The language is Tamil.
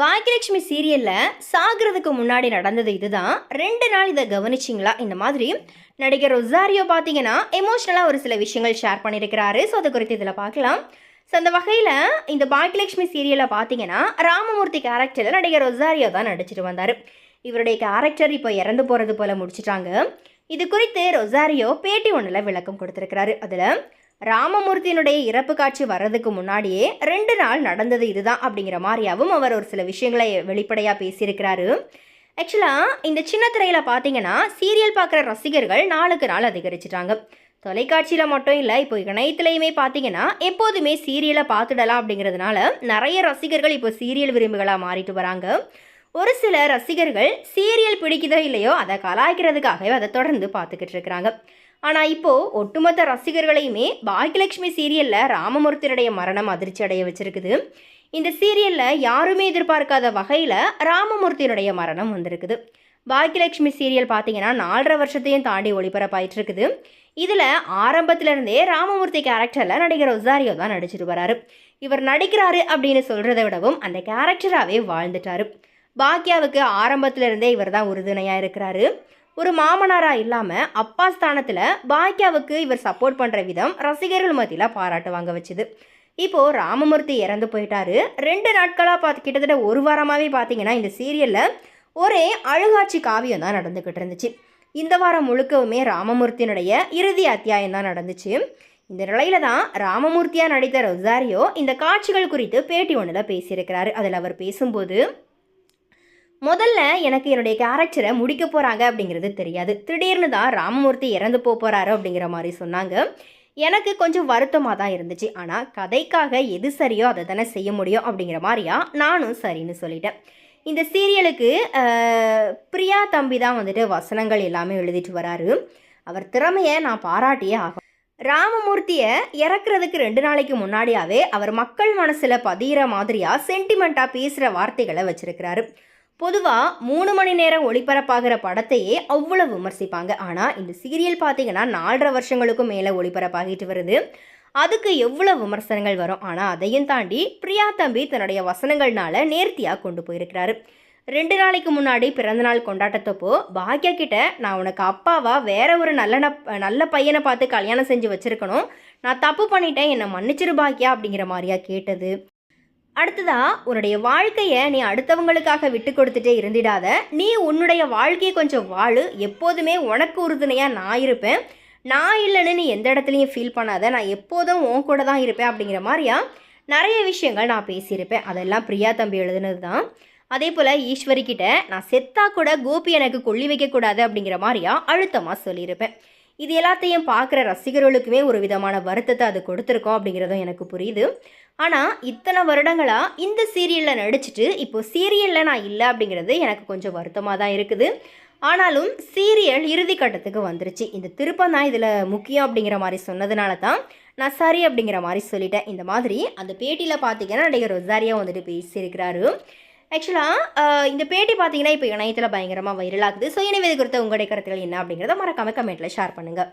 பாக்கியலட்சுமி சீரியலில் சாகிறதுக்கு முன்னாடி நடந்தது இதுதான். ரெண்டு நாள் இதை கவனிச்சிங்களா? இந்த மாதிரி நடிகர் ரொசாரியோ பார்த்தீங்கன்னா எமோஷ்னலாக ஒரு சில விஷயங்கள் ஷேர் பண்ணியிருக்கிறாரு. ஸோ அது குறித்து இதில் பார்க்கலாம். ஸோ அந்த வகையில் இந்த பாக்கியலட்சுமி சீரியலில் பார்த்தீங்கன்னா ராமமூர்த்தி கேரக்டரில் நடிகர் ரொசாரியோ தான் நடிச்சிட்டு வந்தார். இவருடைய கேரக்டர் இப்போ இறந்து போகிறது போல் முடிச்சிட்டாங்க. இது குறித்து ரொசாரியோ பேட்டி ஒன்றில் விளக்கம் கொடுத்துருக்கிறாரு. அதில் ராமமூர்த்தியினுடைய இறப்பு காட்சி வர்றதுக்கு முன்னாடியே ரெண்டு நாள் நடந்தது இதுதான் அப்படிங்கிற மாதிரியாவும் அவர் ஒரு சில விஷயங்களை வெளிப்படையாக பேசியிருக்கிறாரு. ஆக்சுவலாக இந்த சின்ன திரையில் பார்த்தீங்கன்னா சீரியல் பார்க்குற ரசிகர்கள் நாளுக்கு நாள் அதிகரிச்சிட்டாங்க. தொலைக்காட்சியில் மட்டும் இல்லை இப்போ இணையத்துலையுமே பார்த்தீங்கன்னா எப்போதுமே சீரியலை பார்த்துடலாம் அப்படிங்கிறதுனால நிறைய ரசிகர்கள் இப்போ சீரியல் விரும்புகளாக மாறிட்டு வராங்க. ஒரு சில ரசிகர்கள் சீரியல் பிடிக்குதோ இல்லையோ அதை கலாய்க்கிறதுக்காகவே அதை தொடர்ந்து பார்த்துக்கிட்டு இருக்கிறாங்க. ஆனால் இப்போது ஒட்டுமொத்த ரசிகர்களையுமே பாக்கியலட்சுமி சீரியலில் ராமமூர்த்தியுடைய மரணம் அதிர்ச்சி அடைய வச்சிருக்குது. இந்த சீரியலில் யாருமே எதிர்பார்க்காத வகையில் ராமமூர்த்தியினுடைய மரணம் வந்திருக்குது. பாக்கியலட்சுமி சீரியல் பார்த்தீங்கன்னா நாலரை வருஷத்தையும் தாண்டி ஒளிபரப்பாயிட்டு இருக்குது இதில் ஆரம்பத்திலிருந்தே ராமமூர்த்தி கேரக்டரில் நடிகர் ஒசாரியோ தான் நடிச்சிட்டு வராரு. இவர் நடிக்கிறாரு அப்படின்னு சொல்கிறத விடவும் அந்த கேரக்டராகவே வாழ்ந்துட்டாரு. பாக்யாவுக்கு ஆரம்பத்திலிருந்தே இவர் தான் உறுதுணையாக இருக்கிறாரு. ஒரு மாமனாராக இல்லாமல் அப்பா ஸ்தானத்தில் பாக்யாவுக்கு இவர் சப்போர்ட் பண்ணுற விதம் ரசிகர்கள் மத்தியில் பாராட்டு வாங்க வச்சுது. இப்போது ராமமூர்த்தி இறந்து போயிட்டாரு. ரெண்டு நாட்களாக பார்த்து கிட்டத்தட்ட ஒரு வாரமாகவே பார்த்தீங்கன்னா இந்த சீரியலில் ஒரே அழுகாட்சி காவியம் தான் நடந்துக்கிட்டு இருந்துச்சு. இந்த வாரம் முழுக்கவுமே ராமமூர்த்தியினுடைய இறுதி அத்தியாயம் தான் நடந்துச்சு. இந்த நிலையில தான் ராமமூர்த்தியாக நடித்த ரொசாரியோ இந்த காட்சிகள் குறித்து பேட்டி ஒன்றில் பேசியிருக்கிறாரு. அதில் அவர் பேசும்போது முதல்ல எனக்கு என்னுடைய கேரக்டரை முடிக்க போகிறாங்க அப்படிங்கிறது தெரியாது. திடீர்னு தான் ராமமூர்த்தி இறந்து போக போகிறாரு அப்படிங்கிற மாதிரி சொன்னாங்க. எனக்கு கொஞ்சம் வருத்தமாக தான் இருந்துச்சு. ஆனால் கதைக்காக எது சரியோ அதை தானே செய்ய முடியும் அப்படிங்கிற மாதிரியா நானும் சரின்னு சொல்லிட்டேன். இந்த சீரியலுக்கு பிரியா தம்பி தான் வந்துட்டு வசனங்கள் எல்லாமே எழுதிட்டு வராரு. அவர் திறமையை நான் பாராட்டியே ஆகும் ராமமூர்த்தியை இறக்குறதுக்கு ரெண்டு நாளைக்கு முன்னாடியாவே அவர் மக்கள் மனசில் பதிகிற மாதிரியாக சென்டிமெண்ட்டாக பேசுகிற வார்த்தைகளை வச்சுருக்கிறாரு. பொதுவாக மூணு மணி நேரம் ஒளிபரப்பாகிற படத்தையே அவ்வளவு விமர்சிப்பாங்க. ஆனால் இந்த சீரியல் பார்த்தீங்கன்னா நாலரை வருஷங்களுக்கும் மேலே ஒளிபரப்பாகிட்டு வருது. அதுக்கு எவ்வளோ விமர்சனங்கள் வரும்? ஆனால் அதையும் தாண்டி பிரியா தம்பி தன்னுடைய வசனங்கள்னால நேர்த்தியாக கொண்டு போயிருக்கிறாரு. ரெண்டு நாளைக்கு முன்னாடி பிறந்தநாள் கொண்டாட்டத்தப்போ பாக்யா கிட்ட நான் உனக்கு அப்பாவா வேற ஒரு நல்ல நல்ல பையனை பார்த்து கல்யாணம் செஞ்சு வச்சிருக்கணும். நான் தப்பு பண்ணிட்டேன். என்னை மன்னிச்சிரு பாக்யா அப்படிங்கிற மாதிரியா கேட்டது. அடுத்ததா உன்னுடைய வாழ்க்கையை நீ அடுத்தவங்களுக்காக விட்டு கொடுத்துட்டே இருந்திடாத. நீ உன்னுடைய வாழ்க்கையை கொஞ்சம் வாழு. எப்போதுமே உனக்கு உறுதுணையாக நான் இருப்பேன். நான் இல்லைன்னு நீ எந்த இடத்துலையும் ஃபீல் பண்ணாத. நான் எப்போதும் உன் கூட தான் இருப்பேன் அப்படிங்கிற மாதிரியா? நிறைய விஷயங்கள் நான் பேசியிருப்பேன். அதெல்லாம் பிரியா தம்பி எழுதுனது தான் அதே போல் ஈஸ்வரி கிட்ட நான் செத்தா கூட கோபி எனக்கு கொள்ளி வைக்கக்கூடாது அப்படிங்கிற மாதிரியா? அழுத்தமாக சொல்லியிருப்பேன். இது எல்லாத்தையும் பார்க்குற ரசிகர்களுக்குமே ஒரு விதமான வருத்தத்தை அது கொடுத்துருக்கோம் அப்படிங்கிறதும் எனக்கு புரியுது. ஆனால் இத்தனை வருடங்களாக இந்த சீரியலில் நடிச்சிட்டு இப்போ சீரியலில் நான் இல்லை அப்படிங்கிறது எனக்கு கொஞ்சம் வருத்தமாக தான் இருக்குது. ஆனாலும் சீரியல் இறுதி கட்டத்துக்கு வந்துருச்சு. இந்த திருப்பம் தான் இதில் முக்கியம் அப்படிங்கிற மாதிரி சொன்னதுனால தான் நான் சரி அப்படிங்கிற மாதிரி சொல்லிட்டேன். இந்த மாதிரி அந்த பேட்டியில் பார்த்தீங்கன்னா நடிகர் ரொசாரியா வந்துட்டு பேசியிருக்கிறாரு. ஆக்சுவலாக இந்த பேட்டி பார்த்தீங்கன்னா இப்போ இணையத்தில் பயங்கரமாக வைரலாகுது ஸோ எனவே இது குறித்த உங்களுடைய கருத்துக்கள் என்ன அப்படிங்கிறத மறக்காமல் கமெண்ட்டில் ஷேர் பண்ணுங்கள்